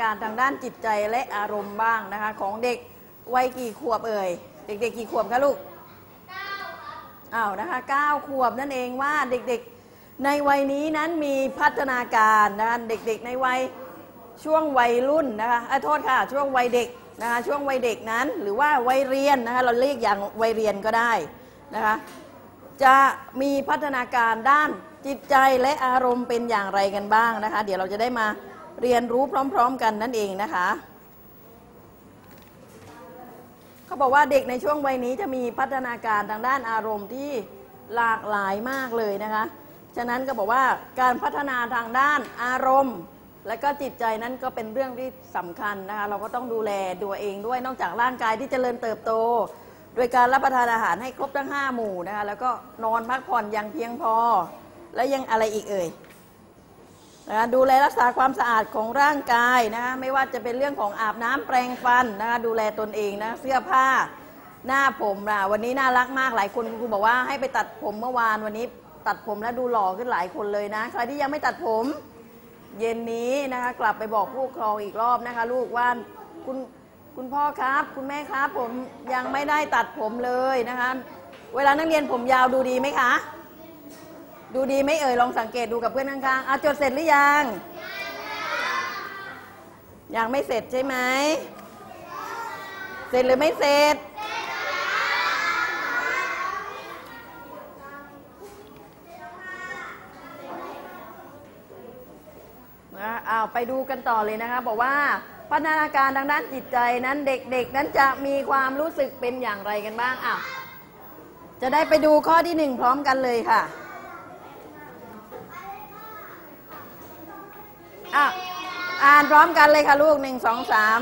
การทางด้านจิตใจและอารมณ์บ้างนะคะ ของเด็กวัยกี่ขวบเอ่ยเด็กๆกี่ขวบคะลูกเก้าอ้าวนะคะ9ขวบนั่นเองว่าเด็กๆในวัยนี้นั้นมีพัฒนาการนะคะเด็กๆในวัยช่วงวัยรุ่นนะคะอโทษค่ะ ช่วงวัยเด็กนะคะช่วงวัยเด็กนั้นหรือว่าวัยเรียนนะคะเราเรียกอย่างวัยเรียนก็ได้นะคะจะมีพัฒนาการด้านจิตใจและอารมณ์เป็นอย่างไรกันบ้างนะคะ เดี๋ยวเราจะได้มา เรียนรู้พร้อม ๆ กันนั่นเองนะคะ เขาบอกว่าเด็กในช่วงวัยนี้จะมีพัฒนาการทางด้านอารมณ์ที่หลากหลายมากเลยนะคะ ฉะนั้นก็บอกว่าการพัฒนาทางด้านอารมณ์ และก็จิตใจนั้นก็เป็นเรื่องที่สำคัญนะคะ เราก็ต้องดูแลตัวเองด้วยนอกจากร่างกายที่จเจริญเติบโต โดยการรับประทานอาหารให้ครบทั้ง 5 หมู่นะคะแล้วก็นอนพักผ่อนอย่างเพียงพอ และยังอะไรอีกเอ่ย นะดูแลรักษาความสะอาดของร่างกายนะคะไม่ว่าจะเป็นเรื่องของอาบน้ำแปรงฟันนะคะดูแลตนเองนะเสื้อผ้าหน้าผมนะวันนี้น่ารักมากหลายคนคุณครูบอกว่าให้ไปตัดผมเมื่อวานวันนี้ ตัดผมแล้วดูหล่อขึ้นหลายคนเลยนะ ใครที่ยังไม่ตัดผม เย็นนี้นะคะกลับไปบอกผู้ปกครองอีกรอบนะคะ ลูกว่าคุณคุณพ่อครับ คุณแม่ครับผมยังไม่ได้ตัดผมเลยนะคะ เวลานักเรียนผมยาวดูดีไหมคะ ดูดีไม่เอ่ยลองสังเกตดูกับเพื่อนข้างๆอะจดเสร็จหรือยัง ยังไม่เสร็จใช่ไหม เสร็จหรือไม่เสร็จนะอ้าวไปดูกันต่อเลยนะคะ บอกว่าพัฒนาการทางด้านจิตใจนั้นเด็กๆ นั้นจะมีความรู้สึกเป็นอย่างไรกันบ้างอ้าวจะได้ไปดูข้อที่หนึ่งพร้อมกันเลยค่ะ อะอ่านพร้อมกันเลยค่ะลูกหนึ่งสองสาม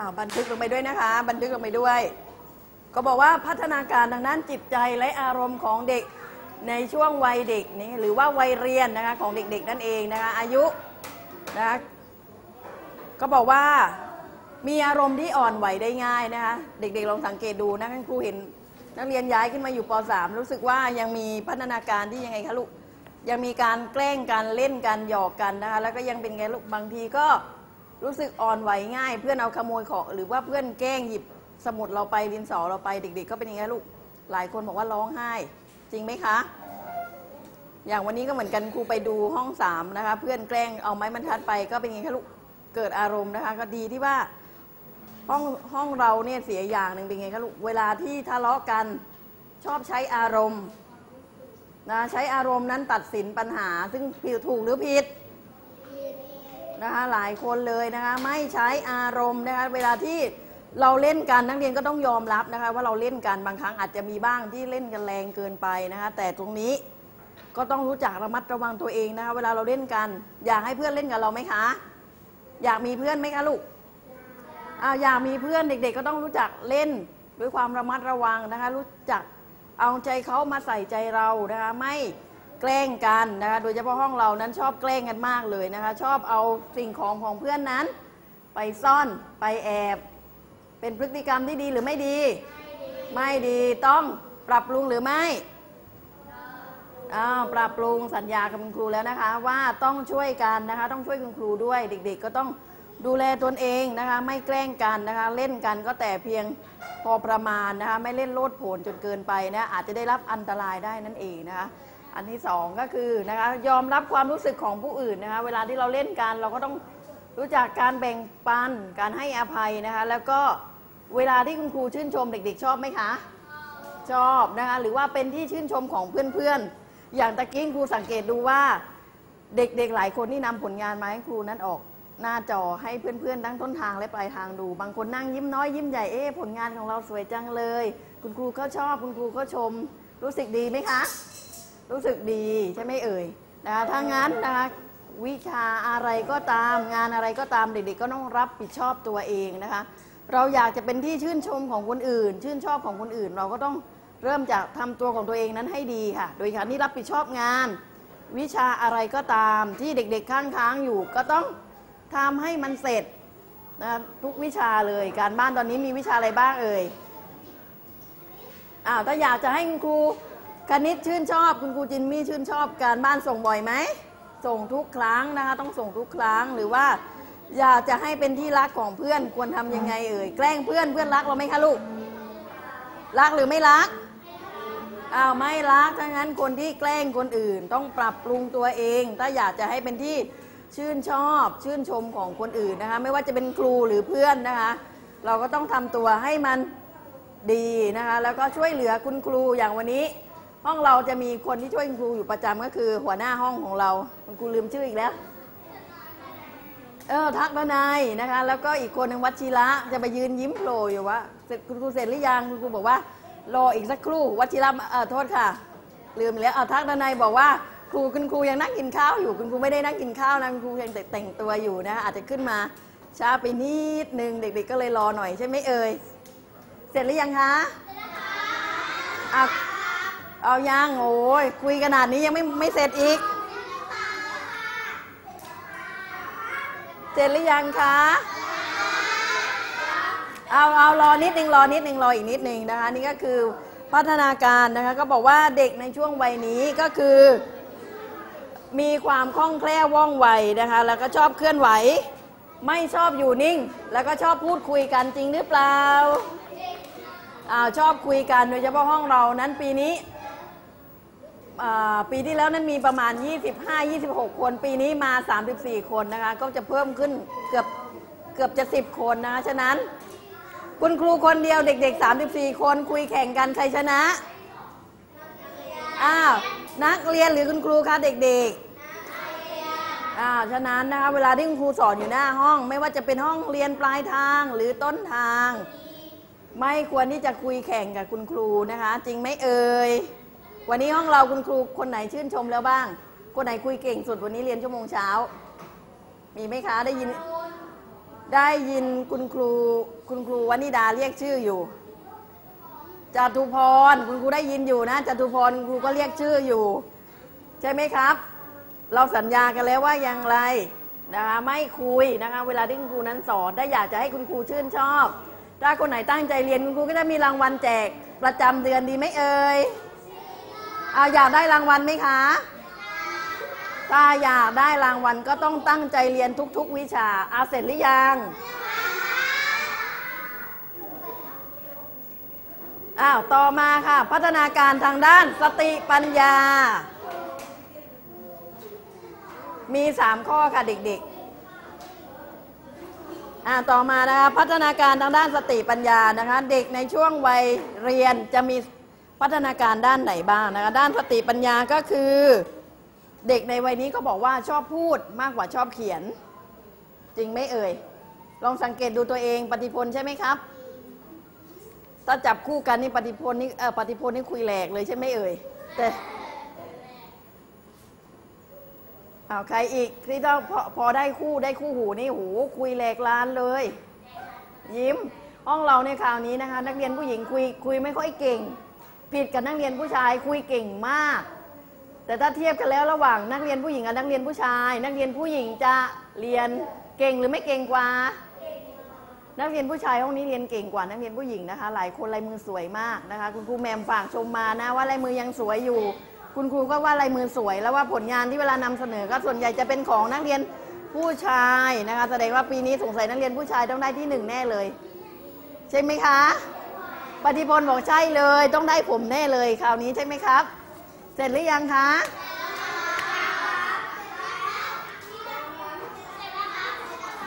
อ้าบันทึกลงไปด้วยนะคะ บันทึกลงไปด้วย ก็บอกว่าพัฒนาการทางด้านจิตใจและอารมณ์ของเด็ก ในช่วงวัยเด็กนี้หรือว่าวัยเรียนนะคะของเด็กๆนั่นเองนะคะอายุนะคะก็บอกว่ามีอารมณ์ที่อ่อนไหวได้ง่ายนะคะเด็กๆลองสังเกตดูนะครูเห็นนักเรียนย้ายขึ้นมาอยู่ป .3 รู้สึกว่ายังมีพัฒนาการที่ยังไงคะลูกยังมีการแกล้งกันเล่นกันหยอกกันนะคะแล้วก็ยังเป็นไงลูกบางทีก็รู้สึกอ่อนไหวง่าย เพื่อนเอาขโมยของหรือว่าเพื่อนแกล้งหยิบสมุดเราไปดินสอเราไปเด็ก ๆ ก็เป็นยังไงลูกหลายคนบอกว่าร้องไห้ จริงไหมคะ อย่างวันนี้ก็เหมือนกันครูไปดูห้องสามนะคะ เพื่อนแกล้งเอาไม้บรรทัดไป ก็เป็นไงคะลูกเกิดอารมณ์นะคะ ก็ดีที่ว่าห้องห้องเราเนี่ยเสียอย่างหนึ่งเป็นไงคะลูกเวลาที่ทะเลาะกันชอบใช้อารมณ์นะใช้อารมณ์นั้นตัดสินปัญหา ซึ่งผิดถูกหรือผิดนะคะหลายคนเลยนะคะ ไม่ใช้อารมณ์นะคะเวลาที่ เราเล่นกันนักเรียนก็ต้องยอมรับนะคะ ว่าเราเล่นกันบางครั้งอาจจะมีบ้างที่เล่นกันแรงเกินไปนะคะแต่ตรงนี้ก็ต้องรู้จักระมัดระวังตัวเองนะคะเวลาเราเล่นกัน อยากให้เพื่อนเล่นกับเราไหมคะ อยากมีเพื่อนไหมคะลูกอ้าวอยากมีเพื่อนเด็ก ๆ ก็ต้องรู้จักเล่นด้วยความระมัดระวังนะคะ รู้จักเอาใจเขามาใส่ใจเรานะคะ ไม่แกล้งกันนะคะโดยเฉพาะห้องเรานั้นชอบแกล้งกันมากเลยนะคะ ชอบเอาสิ่งของของเพื่อนนั้น ไปซ่อนไปแอบ เป็นพฤติกรรมที่ดีหรือไม่ดี ไม่ดีต้องปรับปรุงหรือไม่อ้าปรับปรุงสัญญากับคุณครูแล้วนะคะ ว่าต้องช่วยกันนะคะ ต้องช่วยคุณครูด้วยเด็ก ๆ ก็ต้องดูแลตนเองนะคะ ไม่แกล้งกันนะคะ เล่นกันก็แต่เพียงพอประมาณนะคะ ไม่เล่นโลดโผนจนเกินไปนะอาจจะได้รับอันตรายได้นั่นเองนะคะ อันที่สองก็คือนะคะยอมรับความรู้สึกของผู้อื่นนะคะ เวลาที่เราเล่นกันเราก็ต้องรู้จักการแบ่งปันการให้อภัยนะคะ แล้วก็ เวลาที่คุณครูชื่นชมเด็กๆ ชอบไหมคะ ชอบนะคะหรือว่าเป็นที่ชื่นชมของเพื่อนๆ อย่างตะกี้ครูสังเกตดูว่า เด็กๆ หลายคนที่นำผลงานมาให้ครูนั้นออก หน้าจอให้เพื่อนๆทั้งต้นทางและปลายทางดู บางคนนั่งยิ้มน้อยยิ้มใหญ่เอ๊ผลงานของเราสวยจังเลย คุณครูก็ชอบคุณครูก็ชม รู้สึกดีไหมคะ รู้สึกดีใช่ไหมเอ่ยนะคะถ้างั้นนะคะวิชาอะไรก็ตามงานอะไรก็ตามเด็กๆ ก็ต้องรับผิดชอบตัวเองนะคะ เราอยากจะเป็นที่ชื่นชมของคนอื่น ชื่นชอบของคนอื่น เราก็ต้องเริ่มจากทำตัวของตัวเองนั้นให้ดีค่ะ โดยการที่รับผิดชอบงาน วิชาอะไรก็ตามที่เด็กๆข้างค้างอยู่ ก็ต้องทำให้มันเสร็จนะทุกวิชาเลยการบ้านตอนนี้มีวิชาอะไรบ้างเอ่ยอ้าวถ้าอยากจะให้คุณครูคณิตชื่นชอบ คุณครูจินมี่ชื่นชอบ การบ้านส่งบ่อยไหมส่งทุกครั้งนะคะต้องส่งทุกครั้งหรือว่า อยากจะให้เป็นที่รักของเพื่อนควรทำยังไงเอ่ยแกล้งเพื่อนเพื่อนรักเราไหมคะลูก รักหรือไม่รักอ้าวไม่รักถ้างั้นคนที่แกล้งคนอื่น ต้องปรับปรุงตัวเอง ถ้าอยากจะให้เป็นที่ชื่นชอบชื่นชมของคนอื่นนะคะ ไม่ว่าจะเป็นครูหรือเพื่อนนะคะ เราก็ต้องทำตัวให้มันดีนะคะ แล้วก็ช่วยเหลือคุณครูอย่างวันนี้ ห้องเราจะมีคนที่ช่วยคุณครูอยู่ประจำก็คือหัวหน้าห้องของเราคุณครูลืมชื่ออีกแล้ว เออทักดนายนะคะ แล้วก็อีกคนหนึ่งวัชิระจะไปยืนยิ้มโผล่อยู่ว่าเสร็จคุณครูเสร็จหรือยังคุณครูบอกว่ารออีกสักครู่ วัชิระเออโทษค่ะ ลืมอีกแล้วเอาทักดนายบอกว่าครูคุณครูยังนั่งกินข้าวอยู่คุณครูไม่ได้นั่งกินข้าวนะคุณครูยังแต่งตัวอยู่นะคะอาจจะขึ้นมาช้าไปนิดนึงเด็กๆก็เลยรอหน่อยใช่ไหมเอ่ยเสร็จหรือยังคะเอาเอายังโอ้ยคุยขนาดนี้ยังไม่ไม่เสร็จอีก เสร็จหรือยังคะเอาเอารอนิดนึงรอนิดนึงรออีกนิดนึงนะคะนี่ก็คือพัฒนาการนะคะก็บอกว่าเด็กในช่วงวัยนี้ก็คือ มีความคล่องแคล่วว่องไวนะคะแล้วก็ชอบเคลื่อนไหว ไม่ชอบอยู่นิ่ง แล้วก็ชอบพูดคุยกันจริงหรือเปล่าอ้าวชอบคุยกันโดยเฉพาะห้องเรานั้นปีนี้ ปีที่แล้วนั้นมีประมาณ 25-26 คน ปีนี้มา 34 คนนะคะ ก็จะเพิ่มขึ้นเกือบเกือบจะ 10 คนนะคะฉะนั้น คุณครูคนเดียวเด็ก ๆ 34 คนคุยแข่งกันใครชนะ อ้าว นักเรียนหรือคุณครูคะเด็กๆอ้าวฉะนั้นนะคะเวลาที่คุณครูสอนอยู่หน้าห้อง ไม่ว่าจะเป็นห้องเรียนปลายทางหรือต้นทาง ไม่ควรที่จะคุยแข่งกับคุณครูนะคะ จริงไหมเอ่ย วันนี้ห้องเราคุณครูคนไหนชื่นชมแล้วบ้าง คนไหนคุยเก่งสุดวันนี้เรียนชั่วโมงเช้า มีไหมคะได้ยิน ได้ยินคุณครูคุณครูวนิดาเรียกชื่ออยู่จตุพรคุณครูได้ยินอยู่นะจตุพรคุณครูก็เรียกชื่ออยู่ ใช่ไหมครับ เราสัญญากันแล้วว่าอย่างไรนะคะไม่คุยนะคะเวลาที่คุณครูนั้นสอนถ้าอยากจะให้คุณครูชื่นชอบ ถ้าคนไหนตั้งใจเรียนคุณครูก็จะมีรางวัลแจกประจำเดือนดีไหมเอ่ย เอาอยากได้รางวัลไหมคะถ้าอยากได้รางวัลก็ต้องตั้งใจเรียนทุก ๆ วิชาเอาเสร็จหรือยังอ้าวต่อมาค่ะ พัฒนาการทางด้านสติปัญญา มีสามข้อค่ะเด็กๆอ่าต่อมานะคะพัฒนาการทางด้านสติปัญญานะคะ เด็กในช่วงวัยเรียนจะมี พัฒนาการด้านไหนบ้างนะคะ ด้านสติปัญญาก็คือ เด็กในวัยนี้ก็บอกว่าชอบพูดมากกว่าชอบเขียน จริงไหมเอ่ย ลองสังเกตดูตัวเองปฏิพลใช่ไหมครับถ้าจับคู่กันนี่ปฏิพลนี่เออปฏิพลนี่คุยแหลกเลยใช่ไหมเอ่ยแต่เอาใครอีกที่ต้องพอพอได้คู่ได้คู่หูนี่โหคุยแหลกลานเลย ยิ้ม ห้องเราในคราวนี้นะคะ นักเรียนผู้หญิงคุยคุยไม่ค่อยเก่ง ผิดกับนักเรียนผู้ชายคุยเก่งมาก แต่ถ้าเทียบกันแล้วระหว่างนักเรียนผู้หญิงกับนักเรียนผู้ชาย นักเรียนผู้หญิงจะเรียนเก่งหรือไม่เก่งกว่านักเรียนผู้ชายห้องนี้เรียนเก่งกว่านักเรียนผู้หญิงนะคะ หลายคนลายมือสวยมากนะคะ คุณครูแมมฝากชมมานะว่าลายมือยังสวยอยู่ คุณครูก็ว่าลายมือสวย แล้วว่าผลงานที่เวลานำเสนอก็ส่วนใหญ่จะเป็นของนักเรียนผู้ชายนะคะ แสดงว่าปีนี้สงสัยนักเรียนผู้ชายต้องได้ที่หนึ่งแน่เลย ใช่ไหมคะ ปฏิพลบอกใช่เลย ต้องได้ผมแน่เลยคราวนี้ใช่ไหมครับ เสร็จหรือยังคะ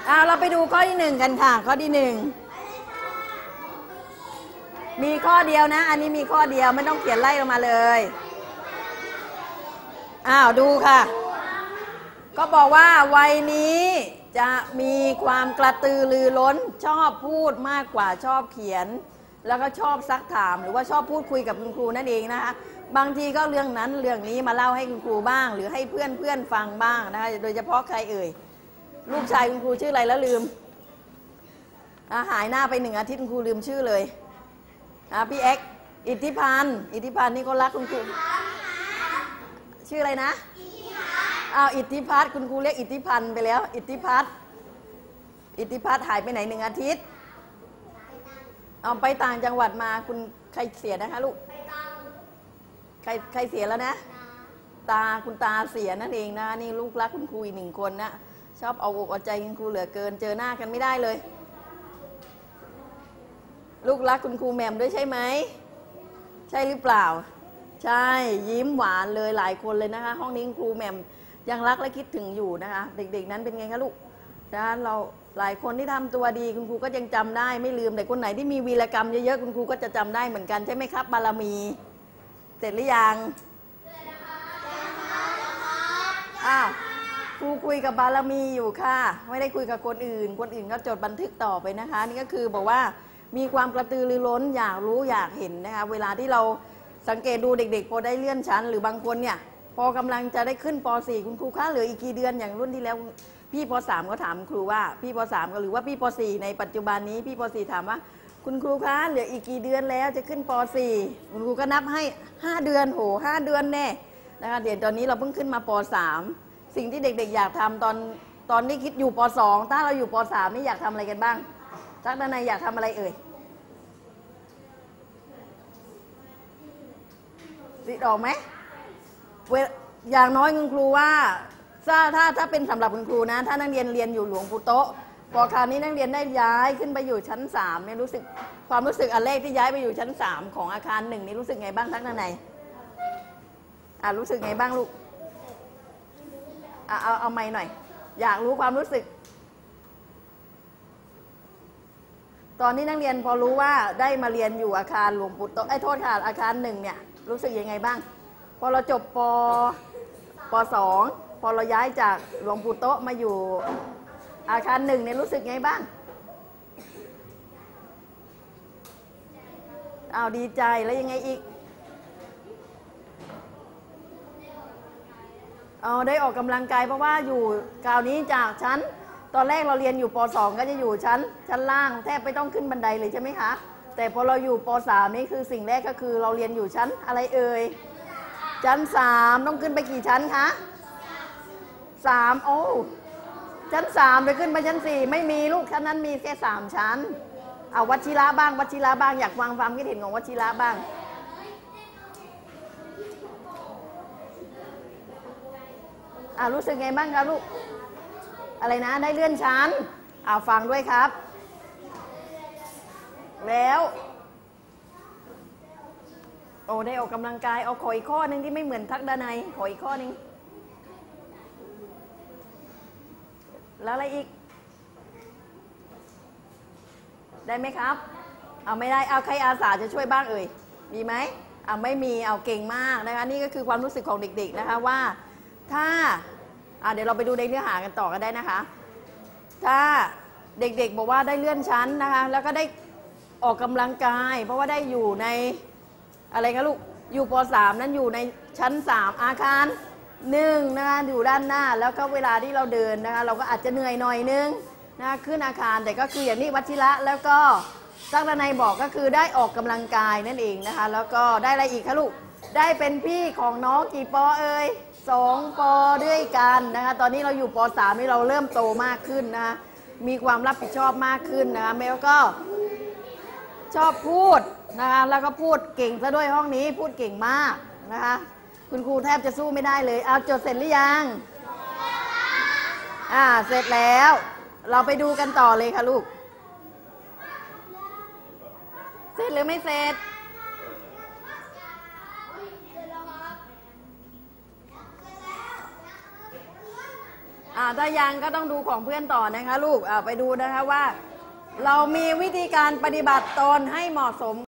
เอาเราไปดูข้อที่หนึ่งกันค่ะ ข้อที่หนึ่งมีข้อเดียวนะ อันนี้มีข้อเดียวไม่ต้องเขียนไล่ลงมาเลยอ้าวดูค่ะ ก็บอกว่าวัยนี้จะมีความกระตือรือร้นชอบพูดมากกว่าชอบเขียน แล้วก็ชอบซักถามหรือว่าชอบพูดคุยกับคุณครูนั่นเองนะคะบางทีก็เรื่องนั้นเรื่องนี้มาเล่าให้คุณครูบ้าง หรือให้เพื่อนเพื่อนฟังบ้างนะคะโดยเฉพาะใครเอ่ยลูกชายคุณครูชื่ออะไรแล้วลืมอาหายหน้าไปหนึ่งอาทิตย์คุณครูลืมชื่อเลยอะพี่เอ็กอิทธิพันธ์อิทธิพันธ์นี่ก็รักคุณครูชื่ออะไรนะอ้าวอิทธิพัฒน์คุณครูเรียกอิทธิพันธ์ไปแล้ว อิทธิพัฒน์อิทธิพัฒน์หายไปไหนหนึ่งอาทิตย์ เอาไปต่างจังหวัดมาคุณใครเสียนะคะลูกใครใครเสียแล้วนะ ตาคุณตาเสียนั่นเองนะ นี่ลูกรักคุณครูอีกหนึ่งคนนะชอบเอาอกเอาใจคุณครูเหลือเกิน เจอหน้ากันไม่ได้เลย ลูกรักคุณครูแหม่มด้วยใช่ไหมใช่หรือเปล่า ใช่ยิ้มหวานเลยหลายคนเลยนะคะ ห้องนี้คุณครูแหม่มยังรักและคิดถึงอยู่นะคะ เด็กๆนั้นเป็นไงคะลูกนะเรา หลายคนที่ทำตัวดีคุณครูก็ยังจำได้ไม่ลืมแต่คนไหนที่มีวีรกรรมเยอะๆคุณครูก็จะจำได้เหมือนกันใช่ไหมครับ บารมี เสร็จหรือยังอ้าวครูคุยกับบารมีอยู่ค่ะ ไม่ได้คุยกับคนอื่น คนอื่นก็จดบันทึกต่อไปนะคะ นี่ก็คือบอกว่ามีความกระตือรือร้นอยากรู้อยากเห็นนะคะเวลาที่เราสังเกตดูเด็ก ๆ พอได้เลื่อนชั้น หรือ บางคนเนี่ยพอกำลังจะได้ขึ้นป .4 คุณครูคะเหลืออีกกี่เดือนอย่างรุ่นที่แล้ว พี่ป .3 ก็ถามครูว่าพี่ป .3 ก็หรือว่าพี่ป .4 ในปัจจุบันนี้พี่ป .4 ถามว่า คุณครูคะเหลืออีกกี่เดือนแล้วจะขึ้นป .4 คุณครูก็นับให้ 5 เดือนโห5เดือนแน่นะคะเดี๋ยวตอนนี้เราเพิ่งขึ้นมาป .3 สิ่งที่เด็กๆ อยากทำตอนตอนนี้คิดอยู่ป .2 ถ้าเราอยู่ป .3 นี่อยากทำอะไรกันบ้างทักด้านในอยากทำอะไรเอ่ยติดออกไหมเวลอย่างน้อยคุณครูว่า ถ้าถ้าถ้าเป็นสำหรับคุณครูนะ ถ้านักเรียนเรียนอยู่หลวงปู่โตะพอคราวนี้นักเรียนได้ย้ายขึ้นไปอยู่ชั้นสามเนี่ยรู้สึกความรู้สึกอันแรกที่ย้ายไปอยู่ชั้นสามของอาคารหนึ่งนี่รู้สึกไงบ้างทักด้านในอะรู้สึกไงบ้างลูกอะเอาเอาไม่หน่อย อยากรู้ความรู้สึก ตอนนี้นักเรียนพอรู้ว่าได้มาเรียนอยู่อาคารหลวงปู่โตะไอ้โทษค่ะอาคารหนึ่งเนี่ยรู้สึกยังไงบ้าง พอเราจบปปสอง พอเราย้ายจากหลวงปู่โตะมาอยู่อาคารหนึ่งเนี่ยรู้สึกไงบ้างอ้าวดีใจแล้วยังไงอีกเอาได้ออกกำลังกายเพราะว่าอยู่คราวนี้จากชั้น ตอนแรกเราเรียนอยู่ป .2 ก็จะอยู่ชั้น ชั้นล่างแทบไม่ต้องขึ้นบันไดเลยใช่ไหมคะ แต่พอเราอยู่ป .3 นี่คือสิ่งแรกก็คือเราเรียนอยู่ชั้นอะไรเอ่ยชั้น 3 ต้องขึ้นไปกี่ชั้นคะ สามโอ้ชั้น3ไปขึ้นไปชั้น4ไม่มีลูกชั้นนั้นมีแค่3ชั้น เอาวัชิระบ้าง วัชิระบ้างอยากฟังความคิดเห็นของวัชิระบ้างอ่ารู้สึกไงบ้างครับลูก อะไรนะได้เลื่อนชั้นอ่าฟังด้วยครับ แล้ว โอ้ได้ออกกำลังกายเอาขออีกข้อหนึ่งที่ไม่เหมือนทักดานัยขออีกข้อหนึ่ง แล้วอะไรอีก ได้ไหมครับ เอาไม่ได้เอาใครอาสาจะช่วยบ้างเอ่ย มีไหมเอาไม่มีเอาเก่งมากนะคะ นี่ก็คือความรู้สึกของเด็กๆนะคะว่าถ้าอะเดี๋ยวเราไปดูในเนื้อหากันต่อกันได้นะคะ ถ้าเด็กๆบอกว่าได้เลื่อนชั้นนะคะ แล้วก็ได้ออกกำลังกาย เพราะว่าได้อยู่ในอะไรคะลูกอยู่ป .3 นั้นอยู่ในชั้น 3 อาคาร หนึ่งนะคะอยู่ด้านหน้าแล้วก็เวลาที่เราเดินนะคะเราก็อาจจะเหนื่อยหน่อยนึงนะคะขึ้นอาคารแต่ก็คืออย่างนี้วัชิระแล้วก็ตั้งดนัยบอกก็คือได้ออกกำลังกายนั่นเองนะคะ แล้วก็ได้อะไรอีกคะลูกได้เป็นพี่ของน้องกี่ปอเอ่ยสองปอด้วยกันนะคะตอนนี้เราอยู่ปสามนี่เราเริ่มโตมากขึ้นนะคะมีความรับผิดชอบมากขึ้นนะคะแล้วก็ชอบพูดนะคะแล้วก็พูดเก่งซะด้วยห้องนี้พูดเก่งมากนะคะ คุณครูแทบจะสู้ไม่ได้เลย เอาจดเสร็จหรือยัง อ่า เสร็จแล้ว เราไปดูกันต่อเลยค่ะลูก เสร็จหรือไม่เสร็จ อ่า ถ้ายังก็ต้องดูของเพื่อนต่อนะคะลูก อ่า ไปดูนะคะว่า เรามีวิธีการปฏิบัติตนให้เหมาะสม